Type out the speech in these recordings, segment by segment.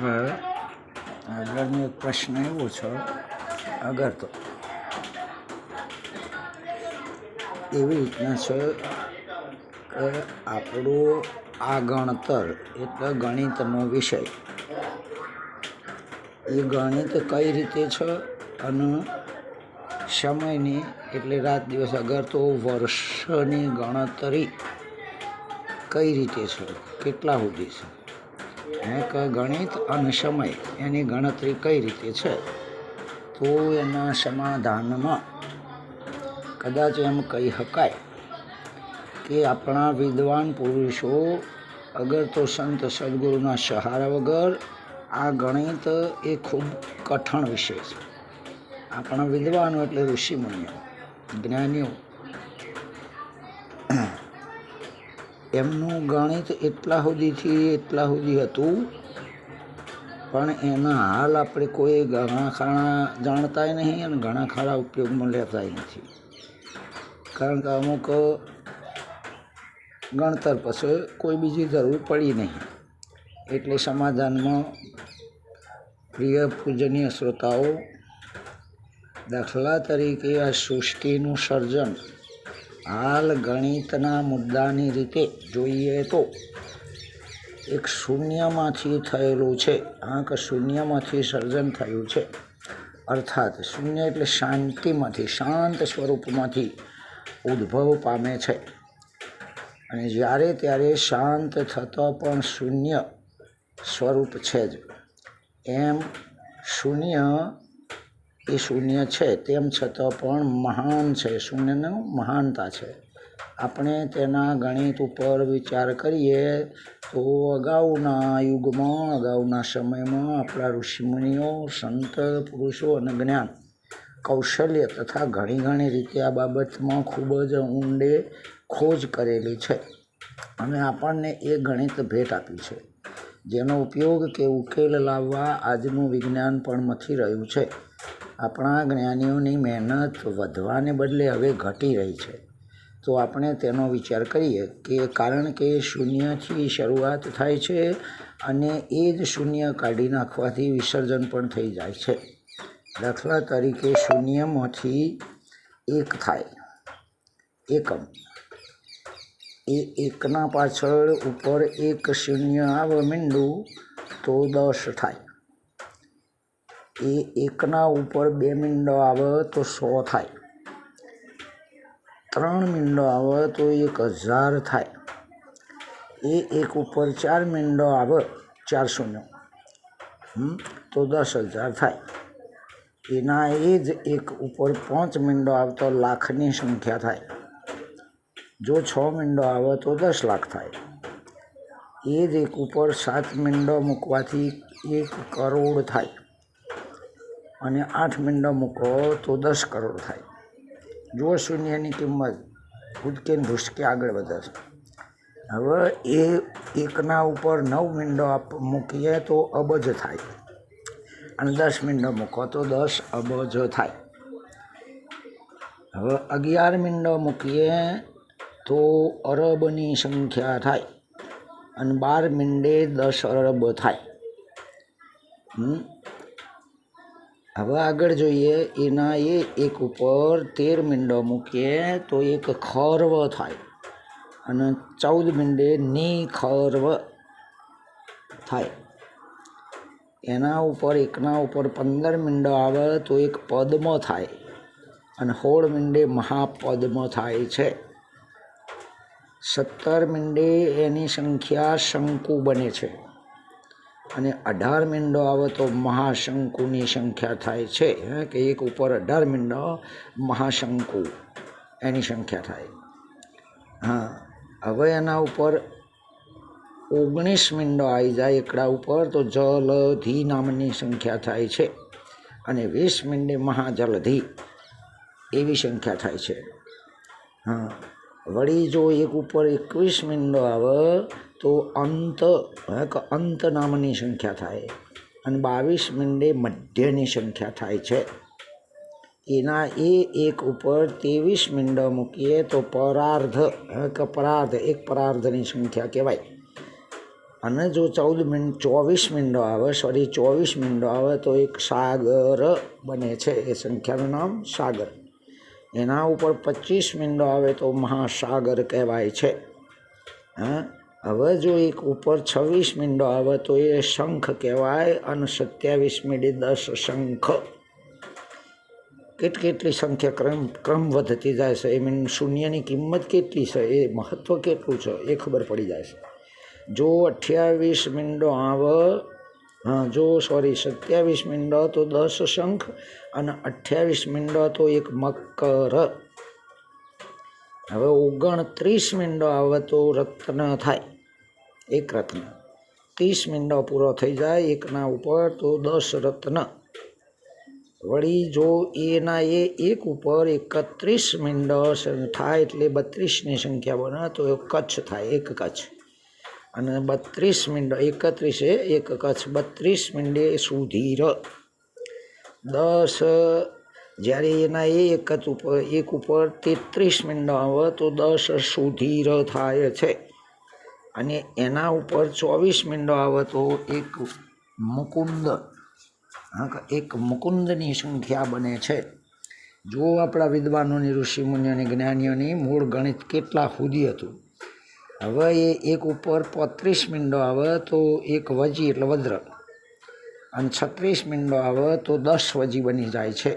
આગળનો એક પ્રશ્ન એવો છે, અગર તો એવી રીતના છે કે આપણું આ ગણતર એટલે ગણિતનો વિષય, એ ગણિત કઈ રીતે છે અને સમયની એટલે રાત દિવસ, અગર તો વર્ષની ગણતરી કઈ રીતે છે, કેટલા સુધી છે? અને કે ગણિત અને સમય, એની ગણતરી કઈ રીતે છે? તો એના સમાધાનમાં કદાચ એમ કહી શકાય કે આપણા વિદ્વાન પુરુષો, અગર તો સંત સદગુરુના સહારા વગર, આ ગણિત એ ખૂબ કઠણ વિષય છે. આપણા વિદ્વાનો એટલે ઋષિમુનિઓ, જ્ઞાનીઓ એમનું ગણિત એટલા સુધીથી એટલા સુધી હતું. પણ એના હાલ આપણે કોઈ ઘણા ખાણા જાણતાય નહીં અને ઘણા ખાડા ઉપયોગમાં લેતાય નથી. કારણ કે અમુક ગણતર પછી કોઈ બીજી જરૂર પડી નહીં. એટલે સમાધાનમાં પ્રિય પૂજનીય શ્રોતાઓ, દાખલા તરીકે આ સૃષ્ટિનું સર્જન હાલ ગણિતના મુદ્દાની રીતે જોઈએ તો એક શૂન્યમાંથી થયેલું છે. આંક શૂન્યમાંથી સર્જન થયું છે. અર્થાત શૂન્ય એટલે શાંતિમાંથી, શાંત સ્વરૂપમાંથી ઉદ્ભવ પામે છે. અને જ્યારે ત્યારે શાંત થતો પણ શૂન્ય સ્વરૂપ છે જ. એમ શૂન્ય એ શૂન્ય છે, તેમ છતાં પણ મહાન છે. શૂન્યનું મહાનતા છે. આપણે તેના ગણિત ઉપર વિચાર કરીએ તો અગાઉના યુગમાં, અગાઉના સમયમાં આપણા ઋષિમુનિઓ, સંત, પુરુષો અને જ્ઞાન, કૌશલ્ય તથા ઘણી ઘણી રીતે આ બાબતમાં ખૂબ જ ઊંડે ખોજ કરેલી છે. અને આપણને એ ગણિત ભેટ આપી છે. જેનો ઉપયોગ કે ઉકેલ લાવવા આજનું વિજ્ઞાન પણ મથી રહ્યું છે. આપણા જ્ઞાનીઓની મહેનત વધવાને બદલે હવે ઘટી રહી છે. તો આપણે તેનો વિચાર કરીએ કે કારણ કે શૂન્યથી શરૂઆત થાય છે અને એ જ શૂન્ય કાઢી નાખવાથી વિસર્જન પણ થઈ જાય છે. દાખલા તરીકે શૂન્યમાંથી એક થાય. એકમ. એ એકના પાછળ ઉપર એક શૂન્ય આવે મીંડું તો દસ થાય. એ એકના ઉપર બે મીંડો આવે તો સો થાય. ત્રણ મીંડો આવે તો એક હજાર થાય. એ એક ઉપર ચાર મીંડો આવે, ચાર શૂન્ય. તો દસ હજાર થાય. એના એ જ એક ઉપર પાંચ મીંડો આવતો લાખની સંખ્યા થાય. જો છ મીંડો આવે તો દસ લાખ થાય. એ જ એક ઉપર સાત મીંડો મૂકવાથી એક કરોડ થાય. અને આઠ મિનિટો મૂકો તો દસ કરોડ થાય. જો શૂન્યની કિંમત. ભૂતકે ને ભૂસકે આગળ વધે છે હવે એ એકના ઉપર નવ મિનિટો આપ મૂકીએ તો અબજ થાય. અને દસ મિનિટો મૂકો તો દસ અબજ થાય. હવે અગિયાર મિનિટો મૂકીએ તો અરબની સંખ્યા થાય. અને બાર મિનિટે દસ અરબ થાય. હવે આગળ જોઈએ, એના એ એક ઉપર તેર મીંડો મૂકીએ તો એક ખર્વ થાય. અને ચૌદ મીંડે ની ખર્વ થાય. એના ઉપર, એકના ઉપર પંદર મીંડો આવે તો એક પદ્મ થાય. અને હોળ મીંડે મહાપદ્મ થાય છે. સત્તર મીંડે એની સંખ્યા શંકુ બને છે. અને અઢાર મીંડો આવે તો મહાશંકુની સંખ્યા થાય છે કે એક ઉપર અઢાર મીંડો મહાશંકુ, એની સંખ્યા થાય. હા, હવે એના ઉપર ઓગણીસ મીંડો આવી જાય એકડા ઉપર, તો જલધી નામની સંખ્યા થાય છે. અને વીસ મીંડે મહાજલધી, એવી સંખ્યા થાય છે. હા વળી જો એક ઉપર એકવીસ મીંડો આવે, તો અંત અંત નામની સંખ્યા થાય. અને બાવીસ મિનિટે મધ્યની સંખ્યા થાય છે. એના એ એક ઉપર ત્રેવીસ મીંડો મૂકીએ, તો પરાર્ધ કે પરાર્ધ, એક પરાર્ધની સંખ્યા કહેવાય. અને જો ચૌદ મિનિટ ચોવીસ મિનિટો આવે, સોરી, ચોવીસ મીંડો આવે, તો એક સાગર બને છે. એ સંખ્યાનું નામ સાગર. એના ઉપર પચીસ મીંડો આવે તો મહાસાગર કહેવાય છે. હા? હવે જો એક ઉપર છવ્વીસ મીંડો આવે તો એ શંખ કહેવાય અને સત્યાવીસ મીંડે દસ શંખ. કેટ કેટલી સંખ્યા ક્રમ ક્રમ વધતી જાય છે? એ મીન શૂન્યની કિંમત કેટલી છે? એ મહત્ત્વ કેટલું છે? એ ખબર પડી જાય છે. જો અઠ્યાવીસ મીંડો આવે હા, જો સોરી સત્યાવીસ મીંડો તો દસ શંખ અને અઠ્યાવીસ મીંડો તો એક મકર. હવે ઓગણત્રીસ મીંડો આવે તો રત્ન થાય, એક રત્ન. ત્રીસ મીંડો પૂરો થઈ જાય એકના ઉપર તો દસ રત્ન. વળી જો એના એ એક ઉપર એકત્રીસ મીંડો થાય એટલે બત્રીસની સંખ્યા બને તો કચ્છ થાય, એક કચ્છ. અને બત્રીસ મિનિટ, એકત્રીસે, એક કચ્છ, બત્રીસ મિનિટે સુધીર. દસ, જ્યારે એના એ એક ઉપર એક ઉપર તેત્રીસ મિનિટ આવે, તો દસ સુધીર થાય છે. અને એના ઉપર ચોવીસ મિનિટ આવે, તો એક મુકુંદ એક મુકુંદની સંખ્યા બને છે. જો આપણા વિદ્વાનોની ઋષિમુનિઓની જ્ઞાનીઓની મૂળ ગણિત કેટલા સુધી હતું? હવે એ એક ઉપર પોત્રીસ મીંડો આવે તો એક વજી એટલે વજ્ર અને છત્રીસ મીંડો આવે તો દસ વજી બની જાય છે.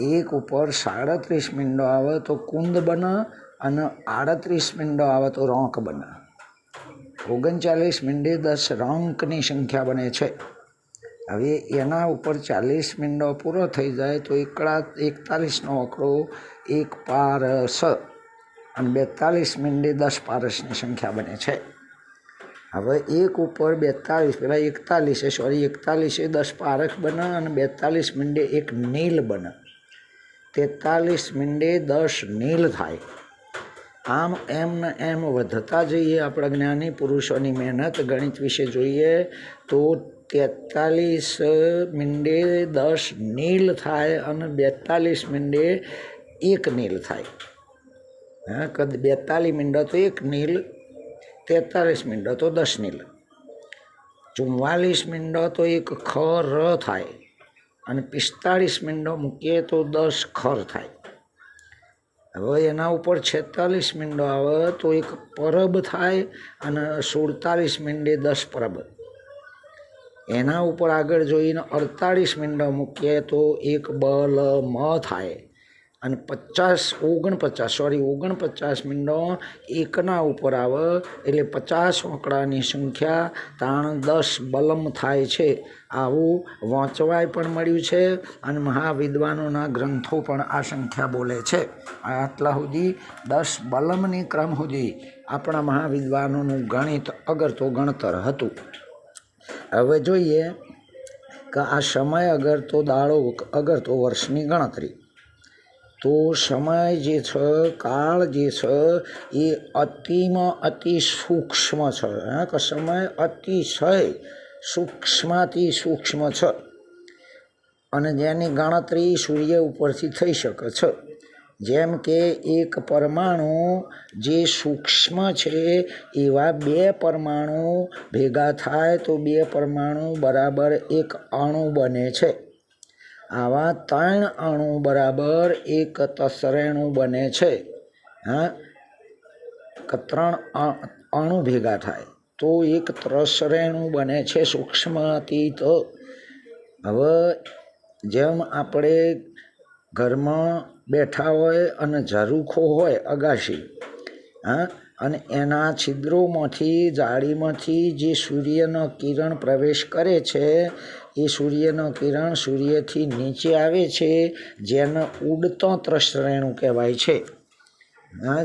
એક ઉપર સાડત્રીસ મીંડો આવે તો કુંદ બને અને આડત્રીસ મીંડો આવે તો રોંક બને. ઓગણચાલીસ મીંડે દસ રોંકની સંખ્યા બને છે. હવે એના ઉપર ચાલીસ મીંડો પૂરો થઈ જાય તો એકડા એકતાલીસનો આંકડો એક પારસ અને બેતાલીસ મિનિટે દસ પારસની સંખ્યા બને છે. હવે એક ઉપર બેતાલીસ, પેલા એકતાલીસે સોરી, એકતાલીસે દસ પારસ બને અને બેતાલીસ મિનિટે એક નીલ બને. તેતાલીસ મિનિટે દસ નીલ થાય. આમ એમ ને એમ વધતા જઈએ આપણા જ્ઞાની પુરુષોની મહેનત ગણિત વિશે જોઈએ તો તેતાલીસ મિનિટે દસ નીલ થાય અને બેતાલીસ મિનિટે એક નીલ થાય. હા, કદ બેતાલીસ મિનિટ તો એક નીલ, તેતાલીસ મિનિટ તો દસ નીલ. ચુમ્માલીસ મિનિટ તો એક ખ ર થાય અને પિસ્તાળીસ મિનિટ મૂકીએ તો દસ ખર થાય. હવે એના ઉપર છેતાલીસ મિનિટો આવે તો એક પરબ થાય અને સુડતાલીસ મિનિટે દસ પરબ. એના ઉપર આગળ જોઈને અડતાળીસ મિનિટો મૂકીએ તો એક બલ મ થાય. અને પચાસ, ઓગણપચાસ સોરી ઓગણપચાસ મીંડો એકના ઉપર આવે, એટલે પચાસ આંકડાની સંખ્યા તાણ દસ બલમ થાય છે. આવું વાંચવાય પણ મળ્યું છે અને મહાવિદ્વાનોના ગ્રંથો પણ આ સંખ્યા બોલે છે. આટલા સુધી દસ બલમની ક્રમ સુધી આપણા મહાવિદ્વાનોનું ગણિત અગર તો ગણતર હતું. હવે જોઈએ કે આ સમય અગર તો દાડો અગર તો વર્ષની ગણતરી. તો સમય જે છે, કાળ જે છે, એ અતિમાં અતિ સૂક્ષ્મ છે. હા, કે સમય અતિશય સૂક્ષ્માતિ સૂક્ષ્મ છે. અને જેની ગણતરી સૂર્ય ઉપરથી થઈ શકે છે. જેમ કે એક પરમાણુ જે સૂક્ષ્મ છે, એવા બે પરમાણુ ભેગા થાય તો બે પરમાણુ બરાબર એક અણુ બને છે. આવા ત્રણ અણુ બરાબર એક તસરેણુ બને છે. હા? ત્રણ અણુ ભેગા થાય, તો એક ત્રસરેણુ બને છે સૂક્ષ્માતીત. હવે જેમ આપણે ઘરમાં બેઠા હોય અને ઝરૂખો હોય અગાશી, હા? અને એના છિદ્રોમાંથી, જાળીમાંથી જે સૂર્યનો કિરણ પ્રવેશ કરે છે એ સૂર્યનો કિરણ સૂર્યથી નીચે આવે છે, જેને ઉડતો ત્રશ્રેણું કહેવાય છે.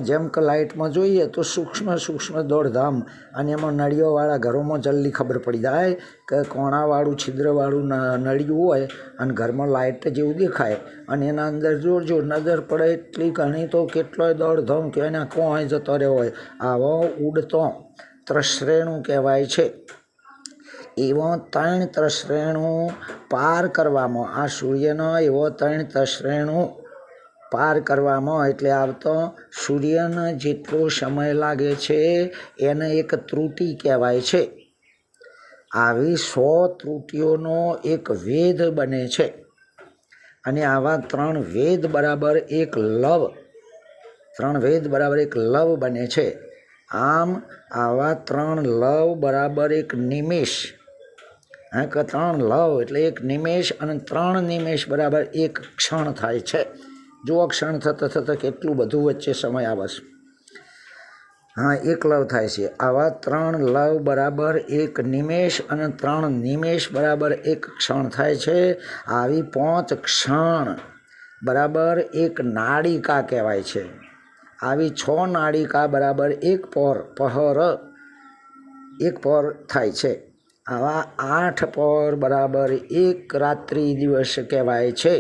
જેમ કે લાઇટમાં જોઈએ તો સૂક્ષ્મ સૂક્ષ્મ દોડધામ અને એમાં નળીઓવાળા ઘરોમાં જલ્દી ખબર પડી જાય કે કોણાવાળું, છિદ્રવાળું નળિયું હોય અને ઘરમાં લાઇટ જેવું દેખાય અને એના અંદર જોર જોર નજર પડે એટલી ઘણી તો કેટલોય દોડધામ કે એના કોણ જતો રહ્યો હોય. આવો ઉડતો ત્રશ્રેણું કહેવાય છે. એવો ત્રણ ત્રસરેણુ પાર કરવામાં આ સૂર્યનો એવો ત્રણ ત્રસરેણુ પાર કરવામાં એટલે આવતો સૂર્યને જેટલો સમય લાગે છે, એને એક ત્રુટિ કહેવાય છે. આવી સો ત્રુટિઓનો એક વેદ બને છે. અને આવા ત્રણ વેદ બરાબર એક લવ, ત્રણ વેદ બરાબર એક લવ બને છે. આમ આવા ત્રણ લવ બરાબર એક નિમેષ હા કે ત્રણ લવ એટલે એક નિમેષ અને ત્રણ નિમેષ બરાબર એક ક્ષણ થાય છે. જુઓ ક્ષણ થતાં થતાં કેટલું બધું વચ્ચે સમય આવશે. હા, એક લવ થાય છે. આવા ત્રણ લવ બરાબર એક નિમેષ અને ત્રણ નિમેષ બરાબર એક ક્ષણ થાય છે. આવી પાંચ ક્ષણ બરાબર એક નાડિકા કહેવાય છે. આવી છ નાડિકા બરાબર એક પર, પહર, એક પર થાય છે. આવા આઠ પર બરાબર એક રાત્રિ દિવસ કહેવાય છે.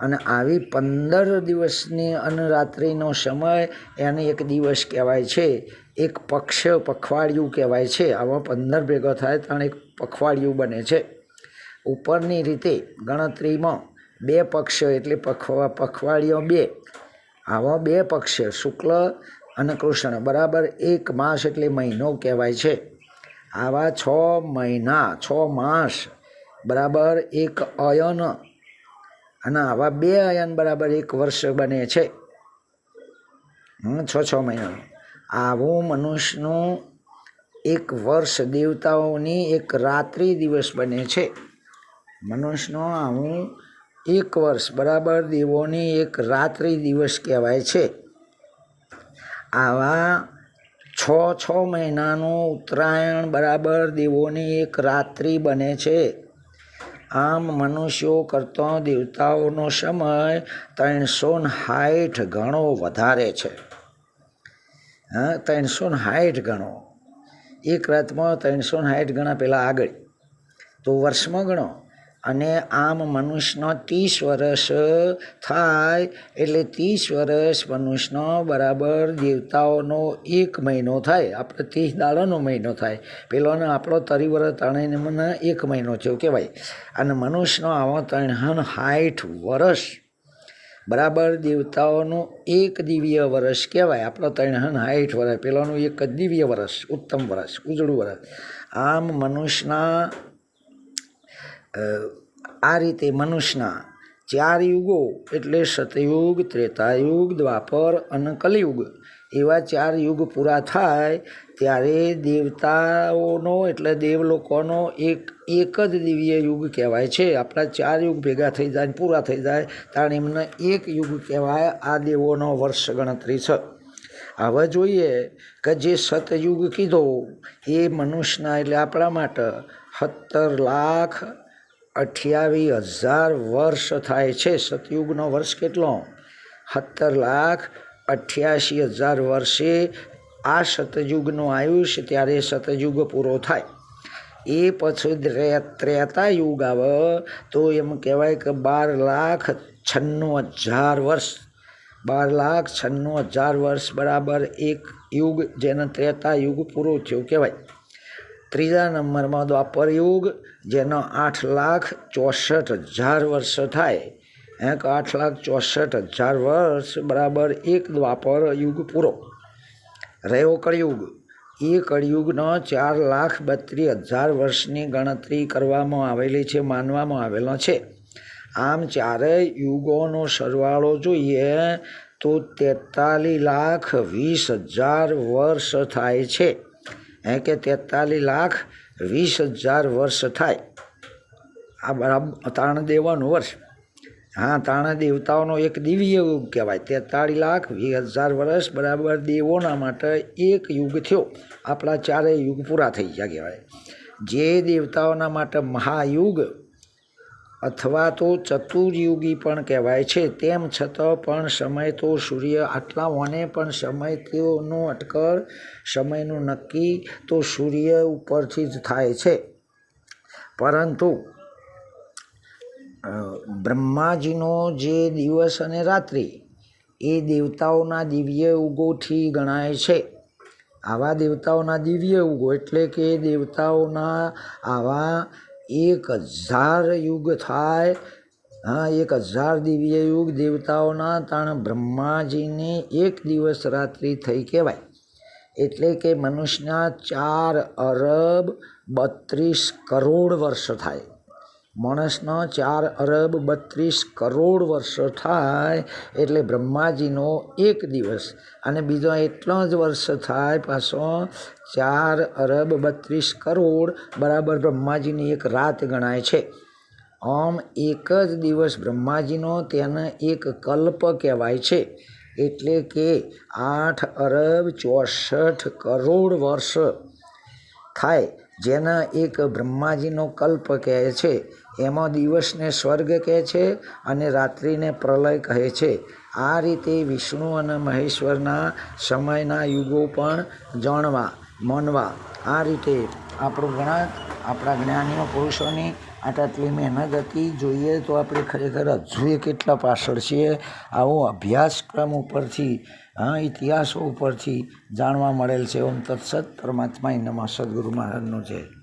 અને આવી પંદર દિવસની અનરાત્રિનો સમય એને એક દિવસ કહેવાય છે. એક પક્ષ પખવાડિયું કહેવાય છે. આવા પંદર ભેગો થાય ત્રણ એક પખવાડિયું બને છે. ઉપરની રીતે ગણતરીમાં બે પક્ષ એટલે પખવા પખવાડિયો બે. આવા બે પક્ષ શુક્લ અને કૃષ્ણ બરાબર એક માસ એટલે મહિનો કહેવાય છે. આવા છ મહિના, છ માસ બરાબર એક અયન અને આવા બે અયન બરાબર એક વર્ષ બને છે. છ છ મહિના. આવું મનુષ્યનું એક વર્ષ દેવતાઓની એક રાત્રિ દિવસ બને છે. મનુષ્યનો આવું એક વર્ષ બરાબર દેવોની એક રાત્રિ દિવસ કહેવાય છે. આવા છ છ મહિનાનું ઉત્તરાયણ બરાબર દેવોની એક રાત્રિ બને છે. આમ મનુષ્યો કરતો દેવતાઓનો સમય ત્રણસો સાઠ ગણો વધારે છે. હા ત્રણસો સાઠ ગણો. એક રાતમાં ત્રણસો સાઠ ગણા પહેલાં આગળ. તો વર્ષમાં ગણો. અને આમ મનુષ્યનો ત્રીસ વર્ષ થાય એટલે ત્રીસ વર્ષ મનુષ્યનો બરાબર દેવતાઓનો એક મહિનો થાય, આપણે ત્રીસ દાડાનો મહિનો થાય. પેલોને આપણો તરી વર્ષ ત્રણેય મને એક મહિનો એવું કહેવાય. અને મનુષ્યનો આવો ત્રણ સાઠ વર્ષ. બરાબર દેવતાઓનું એક દિવ્ય વર્ષ કહેવાય. આપણો ત્રણ સાઠ વર્ષ, પેલાનું એક દિવ્ય વર્ષ, ઉત્તમ વર્ષ, ઉજળું વર્ષ. આમ મનુષ્યના આ રીતે મનુષ્યના ચાર યુગો, એટલે સતયુગ, ત્રેતાયુગ, દ્વાપર અને કલિયુગ, એવા ચાર યુગ પૂરા થાય ત્યારે દેવતાઓનો, એટલે દેવલોકોનો એક એક જ દિવ્ય યુગ કહેવાય છે. આપણા ચાર યુગ ભેગા થઈ જાય પૂરા થઈ જાય ત્યારે એમને એક યુગ કહેવાય. આ દેવોનો વર્ષ ગણતરી છે. હવે જોઈએ કે જે સતયુગ કીધો, એ મનુષ્યના, એટલે આપણા માટે સત્તર લાખ અઠ્યાવીસ હજાર વર્ષ થાય છે. સતયુગનો વર્ષ કેટલો? સત્તર લાખ અઠ્યાસી હજાર વર્ષે આ સતયુગનું આયુષ્ય ત્યારે સતયુગ પૂરો થાય. એ પછી ત્રેતા યુગ આવે તો એમ કહેવાય કે બાર લાખ છન્નું હજાર વર્ષ. બાર લાખ છન્નું હજાર વર્ષ બરાબર એક યુગ જેને ત્રેતા યુગ પૂરો થયો કહેવાય. ત્રીજા નંબરમાં દ્વાપર યુગ જેનો આઠ લાખ ચોસઠ હજાર વર્ષ થાય. એક આઠ લાખ ચોસઠ હજાર વર્ષ બરાબર એક દ્વાપર યુગ પૂરો. રહ્યો કળિયુગ. એ કળિયુગનો ચાર લાખ બત્રીસ હજાર વર્ષની ગણતરી કરવામાં આવેલી છે, માનવામાં આવેલો છે. આમ ચારેય યુગોનો સરવાળો જોઈએ તો તેતાલીસ લાખ વીસ હજાર વર્ષ થાય છે. એ કે તેતાલીસ લાખ વીસ હજાર વર્ષ થાય. આ બરાબર તાણ દેવાનું વર્ષ. હા તાણા દેવતાઓનો એક દિવ્ય યુગ કહેવાય. તેતાળી લાખ વીસ હજાર વર્ષ બરાબર દેવોના માટે એક યુગ થયો. આપણા ચારેય યુગ પૂરા થઈ ગયા કહેવાય. જે દેવતાઓના માટે મહાયુગ અથવા તો ચતુર્યુગી પણ કહેવાય છે. તેમ છતાં પણ સમય તો સૂર્ય આટલાઓને પણ સમય તેઓનો અટકળ, સમયનું નક્કી તો સૂર્ય ઉપરથી જ થાય છે. પરંતુ બ્રહ્માજીનો જે દિવસ અને રાત્રિ, એ દેવતાઓના દિવ્ય ઉગોથી ગણાય છે. આવા દેવતાઓના દિવ્ય ઉગો એટલે કે દેવતાઓના આવા એક હજાર યુગ થાય. હા, એક હજાર દિવ્ય યુગ દેવતાઓના તાણ બ્રહ્માજીને એક દિવસ રાત્રિ થઈ કહેવાય. એટલે કે મનુષ્યના ચાર અરબ બત્રીસ કરોડ વર્ષ થાય. માણસનો ચાર અરબ બત્રીસ કરોડ વર્ષ થાય એટલે બ્રહ્માજીનો એક દિવસ. અને બીજો એટલો જ વર્ષ થાય પાછો ચાર અરબ બત્રીસ કરોડ બરાબર બ્રહ્માજીની એક રાત ગણાય છે. આમ એક જ દિવસ બ્રહ્માજીનો તેને એક કલ્પ કહેવાય છે. એટલે કે આઠ અરબ ચોસઠ કરોડ વર્ષ થાય. જેના એક બ્રહ્માજીનો કલ્પ કહે છે. એમાં દિવસને સ્વર્ગ કહે છે અને રાત્રિને પ્રલય કહે છે. આ રીતે વિષ્ણુ અને મહેશ્વરના સમયના યુગો પણ જાણવા, માનવા, આ રીતે આપણું ઘણા આપણા જ્ઞાનીઓ પુરુષોની આટલી મહેનત હતી. જોઈએ તો આપણે ખરેખર હજુએ કેટલા પાછળ છીએ. આવો અભ્યાસક્રમ ઉપરથી હા ઇતિહાસો ઉપરથી જાણવા મળેલ છે. ઓમ તત્સત પરમાત્મા નમઃ. સદગુરુ મહારાજનો છે